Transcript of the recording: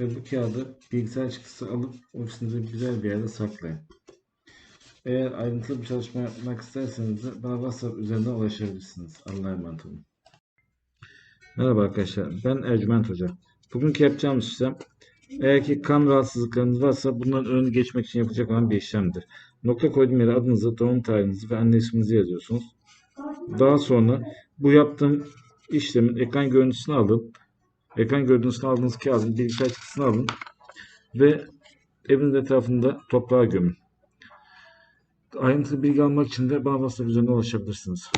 Ve bu kağıdı bilgisayar çıktısı alıp ofisinizde güzel bir yerde saklayın. Eğer ayrıntılı bir çalışma yapmak isterseniz de bana WhatsApp üzerinden ulaşabilirsiniz. Allah'a emanet olun. Merhaba arkadaşlar, ben Ercüment Hoca. Bugünkü yapacağımız işlem, eğer ki kan rahatsızlıklarınız varsa bunların önünü geçmek için yapacak olan bir işlemdir. Nokta koyduğum yere adınızı, doğum tarihinizi ve anne isminizi yazıyorsunuz. Daha sonra bu yaptığım işlemin ekran görüntüsünü alıp ekran görüntüsünü aldığınız kağıdın bilgisayar çıktısını alın ve eviniz etrafında toprağa gömün. Ayrıntılı bilgi almak için de bana WhatsApp üzerinden ulaşabilirsiniz.